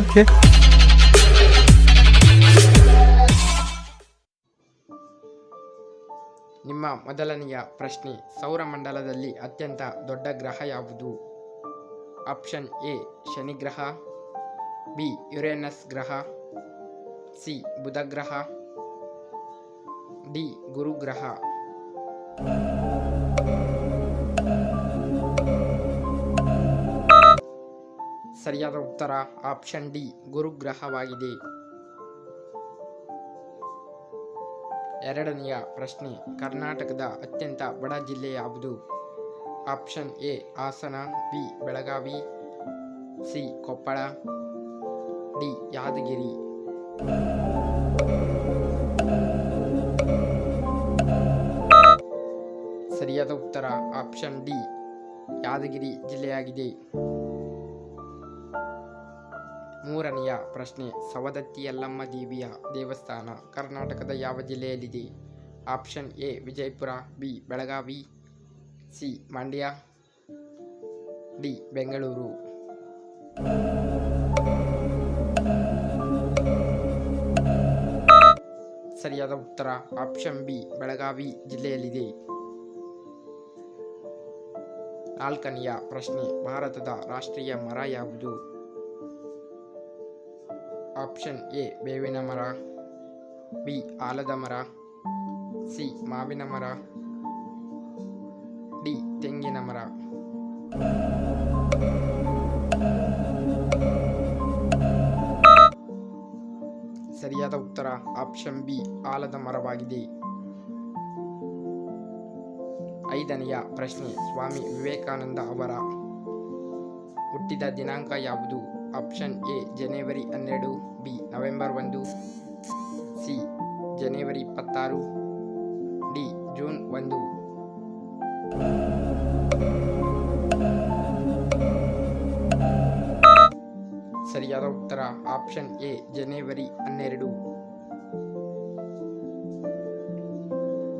Okay ನಿಮ್ಮ ಮೊದಲನೆಯ ಪ್ರಶ್ನೆ ಸೌರಮಂಡಲದಲ್ಲಿ ಅತ್ಯಂತ ದೊಡ್ಡ ಗ್ರಹ ಯಾವುದು? ಆಪ್ಷನ್ ಎ, ಶನಿ ಗ್ರಹ, ಬಿ, ಯುರೇನಸ್ ಗ್ರಹ, ಸಿ, ಬುಧ ಗ್ರಹ, ಡಿ, ಗುರು ಸರಿಯಾದ ಉತ್ತರ ಆಪ್ಷನ್ ಡಿ, ಗುರುಗ್ರಹವಾಗಿದೆ. ಎರಡನೆಯ ಪ್ರಶ್ನೆ, ಕರ್ನಾಟಕದ ಅತ್ಯಂತ ಬಡ ಜಿಲ್ಲೆ ಯಾವುದು? Option A, Hassan, B, Belagavi, C, Koppal, D, Yadgir. ಸರಿಯಾದ ಉತ್ತರ ಆಪ್ಷನ್ ಡಿ, ಯಾದಗಿರಿ ಜಿಲ್ಲೆಯಾಗಿದೆ. ಮೂರನೆಯ ಪ್ರಶ್ನೆ, ಸವದತ್ತಿ ಯಲ್ಲಮ್ಮ ದೇವಿಯ ದೇವಸ್ಥಾನ, ಕರ್ನಾಟಕದ ಯಾವ ಜಿಲ್ಲೆಯಲ್ಲಿದೆ? Option A, Vijayapura, B, Belagavi, C, Mandya, D, Bengaluru. ಸರಿಯಾದ ಉತ್ತರ, ಆಪ್ಷನ್ ಬಿ, ಬೆಳಗಾವಿ ಜಿಲ್ಲೆಯಲ್ಲಿದೆ. ನಾಲ್ಕನೆಯ ಪ್ರಶ್ನೆ, ಭಾರತದ ರಾಷ್ಟ್ರೀಯ ಮರ ಯಾವುದು? ಆಪ್ಷನ್ ಎ, ಬೇವಿನ ಮರ, ಬಿ, ಆಲದ ಮರ, ಸಿ, ಮಾವಿನ ಮರ, ಡಿ, ತೆಂಗಿನ ಮರ. ಸರಿಯಾದ ಉತ್ತರ ಆಪ್ಷನ್ ಬಿ, ಆಲದ ಮರವಾಗಿದೆ. ಐದನೆಯ ಪ್ರಶ್ನೆ, ಸ್ವಾಮಿ ವಿವೇಕಾನಂದ ಅವರ ಹುಟ್ಟಿದ ದಿನಾಂಕ ಯಾವುದು? ಆಪ್ಷನ್ ಎ, ಜನವರಿ ಹನ್ನೆರಡು, ಬಿ, ನವೆಂಬರ್ ಒಂದು, ಸಿ, ಜನವರಿ ಇಪ್ಪತ್ತಾರು, ಡಿ, ಜೂನ್ ಒಂದು. ಸರಿಯಾದ ಉತ್ತರ, ಆಪ್ಷನ್ ಎ, ಜನವರಿ ಹನ್ನೆರಡು.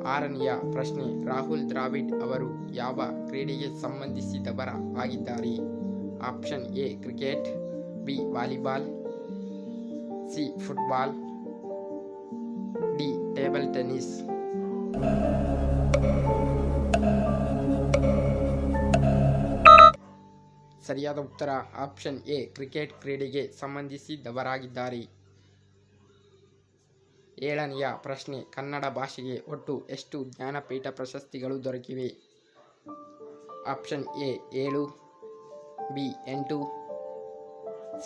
ಆರನೆಯ ಪ್ರಶ್ನೆ, ರಾಹುಲ್ ದ್ರಾವಿಡ್ ಅವರು ಯಾವ ಕ್ರೀಡೆಗೆ ಸಂಬಂಧಿಸಿದವರ ಆಗಿದ್ದಾರೆ? Option A, cricket. B volleyball C football D table tennis ಸರಿಯಾದ ಉತ್ತರ ಆಪ್ಷನ್ ಎ ಕ್ರಿಕೆಟ್ ಕ್ರೀಡೆಗೆ ಸಂಬಂಧಿಸಿದವರಾಗಿದ್ದಾರೆ. ಏಳನೆಯ ಪ್ರಶ್ನೆ, ಕನ್ನಡ ಭಾಷೆಗೆ ಒಟ್ಟು ಎಷ್ಟು ಜ್ಞಾನಪೀಠ ಪ್ರಶಸ್ತಿಗಳು ದೊರಕಿವೆ? ಆಪ್ಷನ್ ಎ ಏಳು ಬಿ ಎಂಟು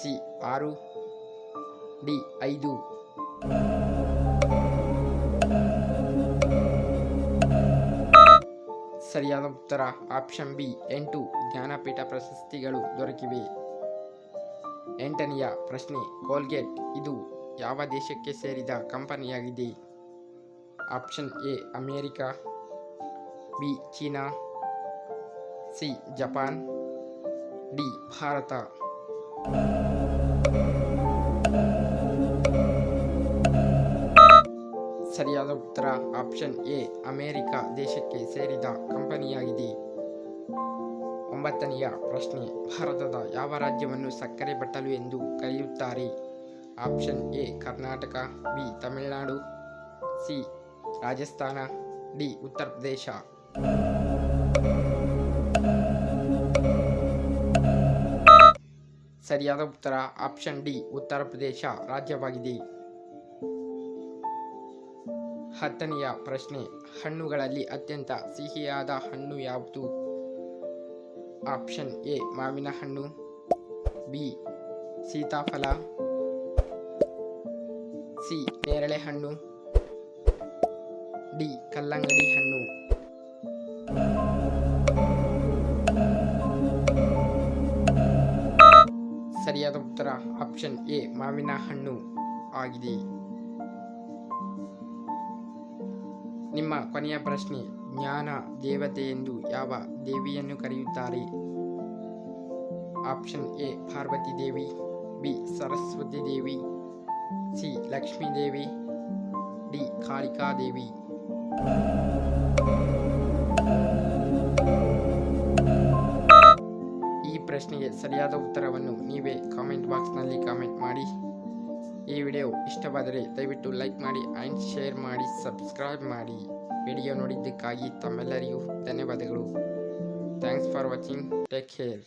ಸಿ ಆರು, ಡಿ ಐದು. ಸರಿಯಾದ ಉತ್ತರ. ಆಪ್ಷನ್ ಬಿ, ಎಂಟು ಜ್ಞಾನಪೀಠ ಪ್ರಶಸ್ತಿಗಳು ದೊರಕಿವೆ. ಎಂಟನೆಯ ಪ್ರಶ್ನೆ, ಕೋಲ್ಗೇಟ್ ಇದು ಯಾವ ದೇಶಕ್ಕೆ ಸೇರಿದ ಕಂಪನಿಯಾಗಿದೆ? Option A, America, B, China, C, Japan, D, Bharat. ಸರಿಯಾದ ಉತ್ತರ. ಆಪ್ಷನ್ ಎ, ಅಮೇರಿಕ ದೇಶಕ್ಕೆ ಸೇರಿದ ಕಂಪನಿಯಾಗಿದೆ. ಒಂಬತ್ತನೆಯ ಪ್ರಶ್ನೆ, ಭಾರತದ ಯಾವ ರಾಜ್ಯವನ್ನು ಸಕ್ಕರೆ ಬಟ್ಟಲು ಎಂದು ಕರೆಯುತ್ತಾರೆ? Option A, Karnataka, B, Tamil Nadu, C, Rajasthan, D, Uttar Pradesh. ಸರಿಯಾದ ಉತ್ತರ ಆಪ್ಷನ್ ಡಿ, ಉತ್ತರ ಪ್ರದೇಶ ರಾಜ್ಯವಾಗಿದೆ. ಹತ್ತನೆಯ ಪ್ರಶ್ನೆ, ಹಣ್ಣುಗಳಲ್ಲಿ ಅತ್ಯಂತ ಸಿಹಿಯಾದ ಹಣ್ಣು ಯಾವುದು? ಆಪ್ಷನ್ ಎ, ಮಾವಿನ ಹಣ್ಣು. ಬಿ, ಸೀತಾಫಲ. ಸಿ, ನೇರಳೆ ಹಣ್ಣು. ಡಿ, ಕಲ್ಲಂಗಡಿ ಹಣ್ಣು. ಸರಿಯಾದ ಉತ್ತರ ಆಪ್ಷನ್ ಎ, ಮಾವಿನ ಹಣ್ಣು ಆಗಿದೆ. ನಿಮ್ಮ ಕೊನೆಯ ಪ್ರಶ್ನೆ, ಜ್ಞಾನ ದೇವತೆ ಎಂದು ಯಾವ ದೇವಿಯನ್ನು ಕರೆಯುತ್ತಾರೆ? Option A, Parvati Devi, B, Saraswati Devi, C, Lakshmi Devi, D, Kalika ಪ್ರಶ್ನೆಗೆ ಸರಿಯಾದ ಉತ್ತರವನ್ನು ನೀವೇ ಕಾಮೆಂಟ್ ಬಾಕ್ಸ್ನಲ್ಲಿ ಕಾಮೆಂಟ್ ಮಾಡಿ. ಈ ವಿಡಿಯೋ ಇಷ್ಟವಾದರೆ ದಯವಿಟ್ಟು ಲೈಕ್ ಮಾಡಿ ಆ್ಯಂಡ್ ಶೇರ್ ಮಾಡಿ ಸಬ್ಸ್ಕ್ರೈಬ್ ಮಾಡಿ. ವಿಡಿಯೋ ನೋಡಿದ್ದಕ್ಕಾಗಿ ತಮ್ಮೆಲ್ಲರಿಗೂ ಧನ್ಯವಾದಗಳು. Thanks for watching take care